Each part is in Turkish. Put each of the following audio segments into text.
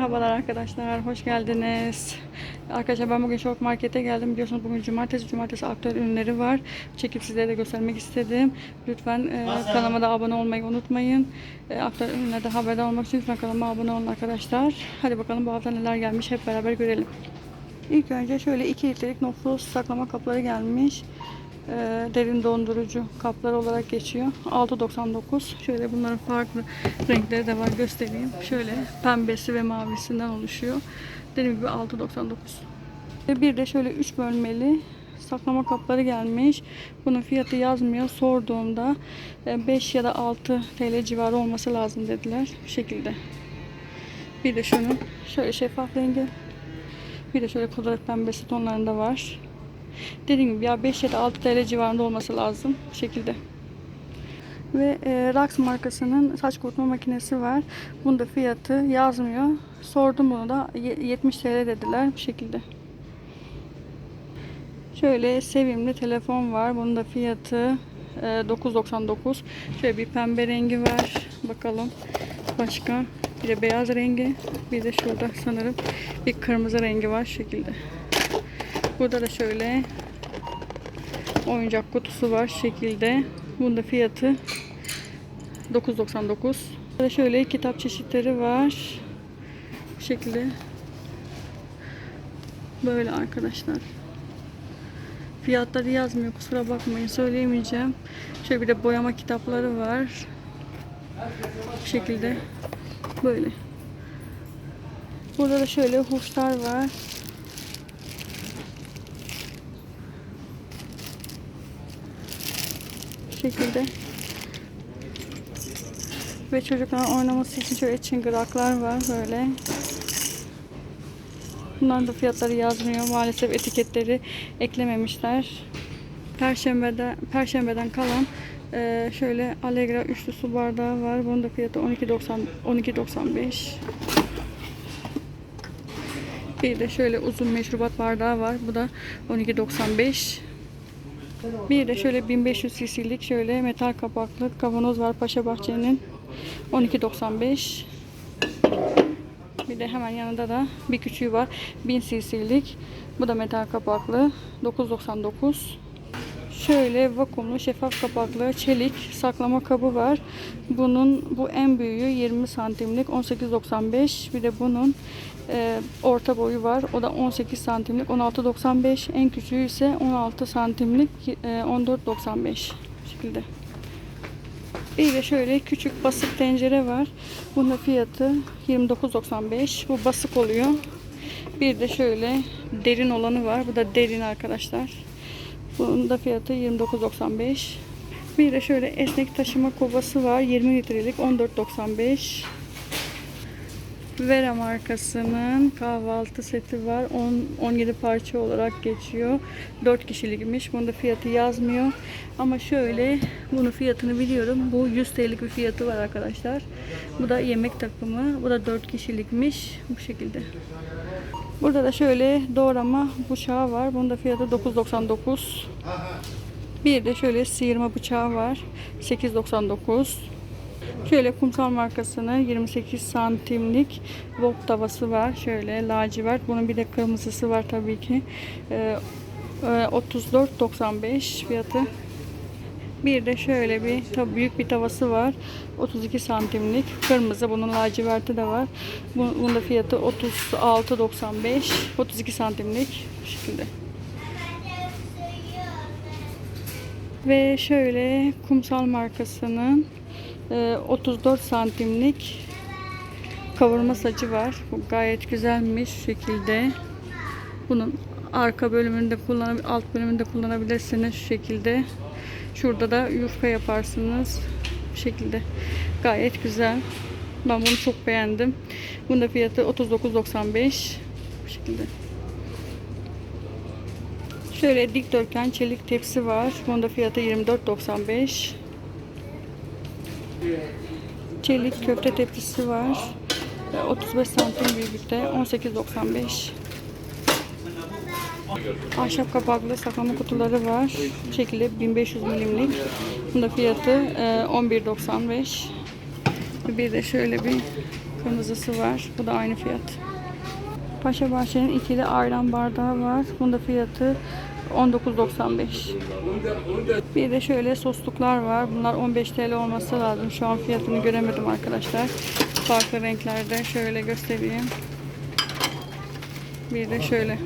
Merhabalar arkadaşlar, hoş geldiniz. Arkadaşlar ben bugün Şok Market'e geldim. Biliyorsunuz bugün cumartesi, cumartesi aktüel ürünleri var. Çekip sizlere de göstermek istedim. Lütfen e, kanalıma da abone olmayı unutmayın. E, aktüel ürünlerde haberdar olmak için lütfen kanalıma abone olun arkadaşlar. Hadi bakalım bu hafta neler gelmiş hep beraber görelim. İlk önce şöyle 2 litrelik nofus saklama kapları gelmiş. E, derin dondurucu kaplar olarak geçiyor. 6.99. Şöyle bunların farklı renkleri de var göstereyim. Şöyle pembesi ve mavisinden oluşuyor. Dediğim gibi 6.99. Ve bir de şöyle 3 bölmeli saklama kapları gelmiş. Bunun fiyatı yazmıyor. Sorduğumda 5 ya da 6 TL civarı olması lazım dediler. Bu şekilde. Bir de şunun şöyle şeffaf rengi. Bir de şöyle kodrat pembesi tonlarında var. Dediğim gibi ya 5 ya da 6 TL civarında olması lazım. Bu şekilde. Ve e, Rax markasının saç kurutma makinesi var. Bunda fiyatı yazmıyor. Sordum bunu da ye- 70 TL dediler bu şekilde. Şöyle sevimli telefon var. Bunun da fiyatı e, 9.99. Şöyle bir pembe rengi var. Bakalım başka. Bir de beyaz rengi. Bir de şurada sanırım bir kırmızı rengi var şekilde. Burada da şöyle oyuncak kutusu var şekilde. Bunun da fiyatı 9.99. Burada şöyle kitap çeşitleri var. Bu şekilde. Böyle arkadaşlar. Fiyatları yazmıyor kusura bakmayın söyleyemeyeceğim. Şöyle bir de boyama kitapları var. Bu şekilde. Böyle. Burada da şöyle hurçlar var. Şekilde. Ve çocukların oynaması için şöyle çıngıraklar var böyle. Bunların da fiyatları yazmıyor. Maalesef etiketleri eklememişler. Perşembeden, Perşembeden kalan eee, şöyle Allegra üçlü su bardağı var. Bunun da fiyatı 12.90 12.95. Bir de şöyle uzun meşrubat bardağı var. Bu da 12.95. Bir de şöyle 1500 cc'lik şöyle metal kapaklı kavanoz var Paşa Bahçe'nin 12.95. Bir de hemen yanında da bir küçüğü var 1000 cc'lik. Bu da metal kapaklı 9.99. Şöyle vakumlu şeffaf kapaklı çelik saklama kabı var. Bunun bu en büyüğü 20 santimlik 18.95. Bir de bunun e, orta boyu var. O da 18 santimlik 16.95. En küçüğü ise 16 santimlik e, 14.95 Bu şekilde. Bir de şöyle küçük basık tencere var. Bunun fiyatı 29.95. Bu basık oluyor. Bir de şöyle derin olanı var. Bu da derin arkadaşlar. Bunun da fiyatı 29.95. Bir de şöyle esnek taşıma kovası var. 20 litrelik 14.95. Vera markasının kahvaltı seti var. 10 17 parça olarak geçiyor. 4 kişilikmiş. Bunda fiyatı yazmıyor. Ama şöyle bunun fiyatını biliyorum. Bu 100 TL'lik bir fiyatı var arkadaşlar. Bu da yemek takımı. Bu da 4 kişilikmiş. Bu şekilde. Burada da şöyle doğrama bıçağı var. Bunun da fiyatı 9.99. Bir de şöyle sıyırma bıçağı var. 8.99. Şöyle kumsal markasının 28 santimlik wok tavası var. Şöyle lacivert. Bunun bir de kırmızısı var tabii ki. Ee, e, 34.95 fiyatı. Bir de şöyle bir tabii büyük bir tavası var. 32 santimlik. Kırmızı. Bunun laciverti de var. Bu- Bunun da fiyatı 36.95. 32 santimlik. Bu şekilde. Ve şöyle kumsal markasının e, 34 santimlik kavurma sacı var. Bu gayet güzelmiş şekilde. Bunun arka bölümünde kullanabilir, alt bölümünde kullanabilirsiniz şu şekilde. Şurada da yufka yaparsınız. Bu şekilde. Gayet güzel. Ben bunu çok beğendim. Bunun da fiyatı 39.95. Bu şekilde. Şöyle dikdörtgen çelik tepsi var. Bunun da fiyatı 24.95. Çelik köfte tepsisi var. Ee, 35 santim büyüklükte 18.95. Ahşap kapaklı saklama kutuları var. Bu şekilde 1500 milimlik. Bunun da fiyatı e, 11.95. Bir de şöyle bir Kırmızısı var. Bu da aynı fiyat. Paşa Bahçe'nin ikili ayran bardağı var. Bunda fiyatı 19.95. Bir de şöyle sosluklar var. Bunlar 15 TL olması lazım. Şu an fiyatını göremedim arkadaşlar. Farklı renklerde şöyle göstereyim. Bir de şöyle.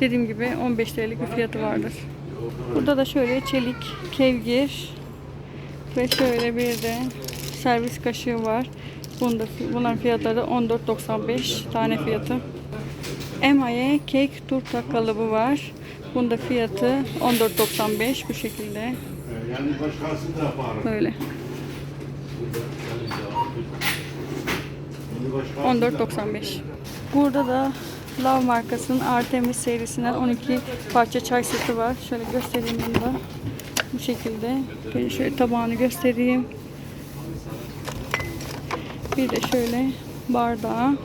Dediğim gibi 15 TL'lik bir fiyatı vardır. Burada da şöyle çelik kevgir ve şöyle bir de servis kaşığı var. Bunda, bunların fiyatları 14.95 tane fiyatı. Emaye kek turta kalıbı var. Bunda fiyatı 14.95 bu şekilde. Yani başkası da yapar. Böyle. Bunu başkası da 14.95. Burada da Love markasının Artemis serisinden 12 parça çay seti var. Şöyle göstereyim bunu da. Bu şekilde. Bir şöyle tabağını göstereyim. Bir de şöyle bardağı.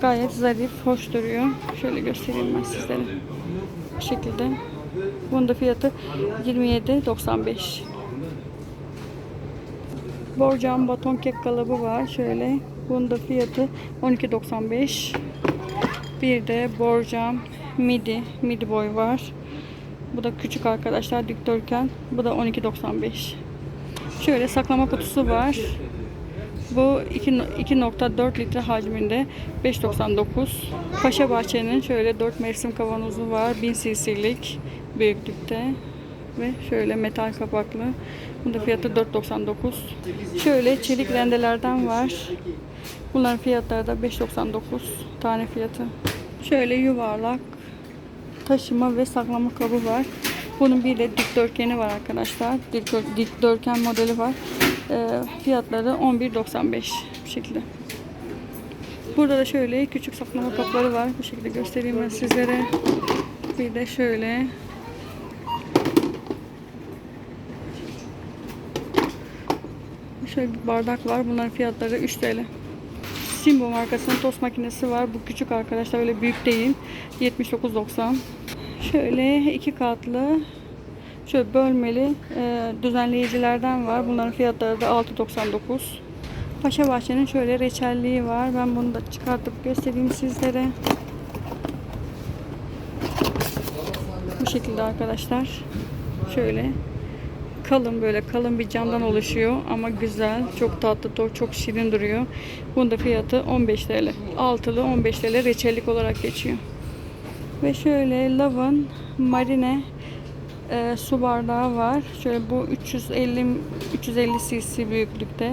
Gayet zarif, hoş duruyor. Şöyle göstereyim ben sizlere. Bu şekilde. Bunun da fiyatı 27.95. Borcam baton kek kalıbı var. Şöyle. Bunun da fiyatı 12.95. Bir de borcam midi, midi boy var. Bu da küçük arkadaşlar dikdörtgen. Bu da 12.95. Şöyle saklama kutusu var. Bu iki- 2.4 litre hacminde 5.99. Paşa Bahçe'nin şöyle 4 mevsim kavanozu var. 1000 cc'lik büyüklükte ve şöyle metal kapaklı. Bunda fiyatı 4.99. Şöyle çelik rendelerden var. Bunların fiyatları da 5.99 tane fiyatı. Şöyle yuvarlak taşıma ve saklama kabı var. Bunun bir de dikdörtgeni var arkadaşlar. Dikdör- Dikdörtgen modeli var. Ee, fiyatları 11.95 bu şekilde. Burada da şöyle küçük saklama kapları var. Bu şekilde göstereyim ben sizlere. Bir de şöyle Şöyle bir bardak var. Bunların fiyatları 3 TL. Simbo markasının tost makinesi var. Bu küçük arkadaşlar öyle büyük değil. 79.90. Şöyle iki katlı şöyle bölmeli e, düzenleyicilerden var. Bunların fiyatları da 6.99. Paşa Bahçe'nin şöyle reçelliği var. Ben bunu da çıkartıp göstereyim sizlere. Bu şekilde arkadaşlar. Şöyle kalın böyle kalın bir camdan oluşuyor ama güzel çok tatlı to- çok şirin duruyor. Bunun da fiyatı 15 TL. Altılı 15 TL reçellik olarak geçiyor. Ve şöyle Love'ın marine e, su bardağı var. Şöyle bu 350 350 cc büyüklükte.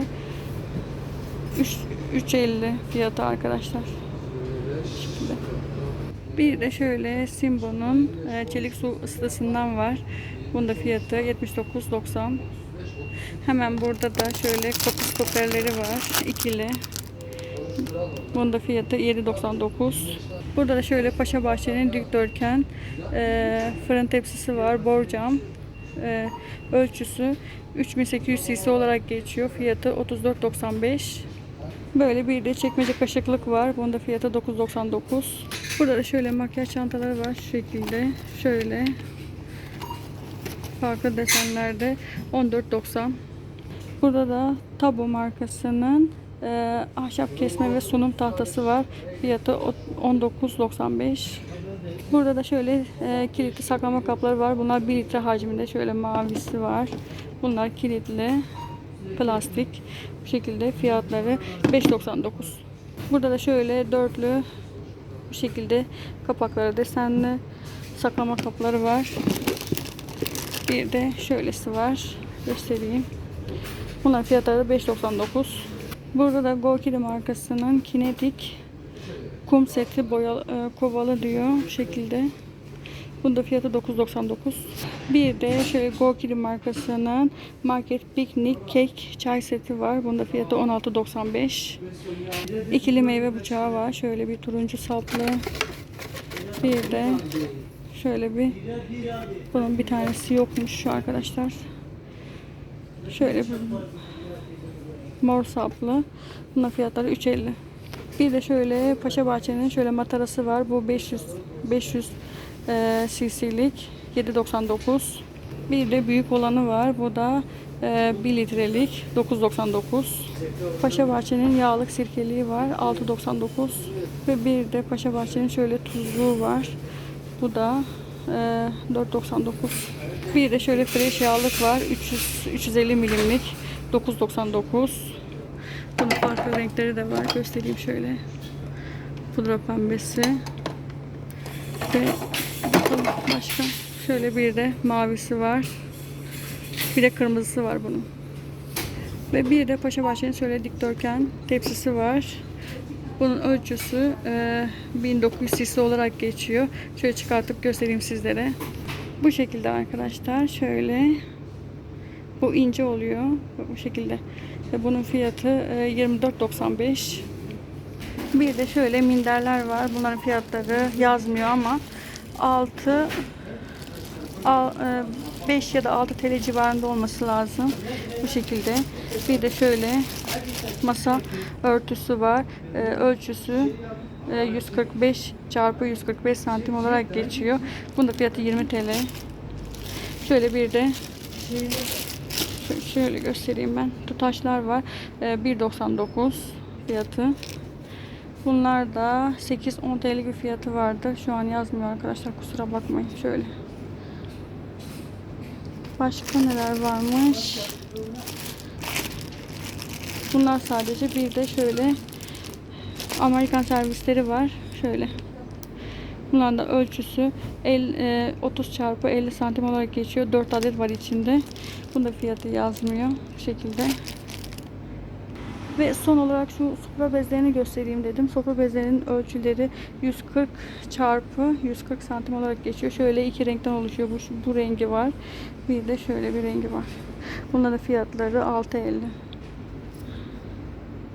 3 350 fiyatı arkadaşlar. Şekilde. Bir de şöyle Simbo'nun e, çelik su ısıtısından var. Bunda fiyatı 79.90. Hemen burada da şöyle kapı stoperleri var. ikili. Bunda fiyatı 7.99. Burada da şöyle Paşa Bahçe'nin dikdörtgen e, fırın tepsisi var. Borcam. E, ölçüsü 3800 cc olarak geçiyor. Fiyatı 34.95. Böyle bir de çekmece kaşıklık var. Bunda fiyatı 9.99. Burada da şöyle makyaj çantaları var. Şu şekilde. Şöyle. Farklı desenlerde 14.90. Burada da Tabo markasının e, ahşap kesme ve sunum tahtası var. Fiyatı o- 19.95. Burada da şöyle e, kilitli saklama kapları var. Bunlar 1 litre hacminde. Şöyle mavisi var. Bunlar kilitli plastik. Bu şekilde fiyatları 5.99. Burada da şöyle dörtlü bu şekilde kapakları desenli saklama kapları var. Bir de şöylesi var. Göstereyim. Bunlar fiyatları da 5.99. Burada da Gorkili markasının kinetik kum seti boyalı, e, kovalı diyor şekilde. Bunda fiyatı 9.99. Bir de şöyle Gorkili markasının market piknik kek çay seti var. Bunda fiyatı 16.95. İkili meyve bıçağı var. Şöyle bir turuncu saplı. Bir de şöyle bir bunun bir tanesi yokmuş şu arkadaşlar. Şöyle bir mor saplı. Bunun fiyatları 3.50. Bir de şöyle Paşa Bahçe'nin şöyle matarası var. Bu 500 500 e, cc'lik 7.99. Bir de büyük olanı var. Bu da Ee, 1 litrelik 9.99. Paşa Bahçe'nin yağlık sirkeliği var 6.99 ve bir de Paşa Bahçe'nin şöyle tuzluğu var. Bu da e, 4.99. Bir de şöyle fresh yağlık var 300 350 milimlik 9.99. Bunun farklı renkleri de var. Göstereyim şöyle. Pudra pembesi. Ve bakalım başka. Şöyle bir de mavisi var. Bir de kırmızısı var bunun. Ve bir de Paşa Bahçe'nin şöyle dikdörtgen tepsisi var. Bunun ölçüsü e, 1900 cc olarak geçiyor. Şöyle çıkartıp göstereyim sizlere. Bu şekilde arkadaşlar. Şöyle. Bu ince oluyor. Bu şekilde. Bunun fiyatı e, 24.95. Bir de şöyle minderler var. Bunların fiyatları yazmıyor ama 6 5 ya da 6 TL civarında olması lazım. Bu şekilde. Bir de şöyle masa örtüsü var. E, ölçüsü e, 145 çarpı 145 santim olarak geçiyor. Bunun fiyatı 20 TL. Şöyle bir de Şö- Şöyle göstereyim ben. Tutaşlar var. Ee, 1.99 fiyatı. Bunlar da 8-10 TL bir fiyatı vardı. Şu an yazmıyor arkadaşlar. Kusura bakmayın. Şöyle. Başka neler varmış? Bunlar sadece bir de şöyle Amerikan servisleri var. Şöyle. Bunların da ölçüsü el, e, 30 çarpı 50 santim olarak geçiyor. 4 adet var içinde. Bunda fiyatı yazmıyor. Bu şekilde. Ve son olarak şu sofra bezlerini göstereyim dedim. Sofra bezlerinin ölçüleri 140 çarpı 140 santim olarak geçiyor. Şöyle iki renkten oluşuyor. Bu, bu rengi var. Bir de şöyle bir rengi var. Bunların fiyatları 6.50.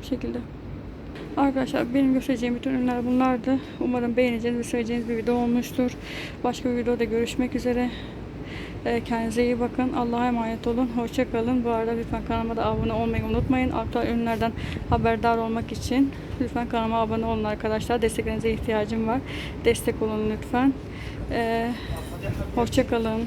Bu şekilde. Arkadaşlar benim göstereceğim bütün ürünler bunlardı. Umarım beğeneceğiniz ve seveceğiniz bir video olmuştur. Başka bir videoda görüşmek üzere. Ee, Kendinize iyi bakın. Allah'a emanet olun. Hoşça kalın. Bu arada lütfen kanalıma da abone olmayı unutmayın. Aktual ürünlerden haberdar olmak için lütfen kanalıma abone olun arkadaşlar. Desteklerinize ihtiyacım var. Destek olun lütfen. Ee, hoşça kalın.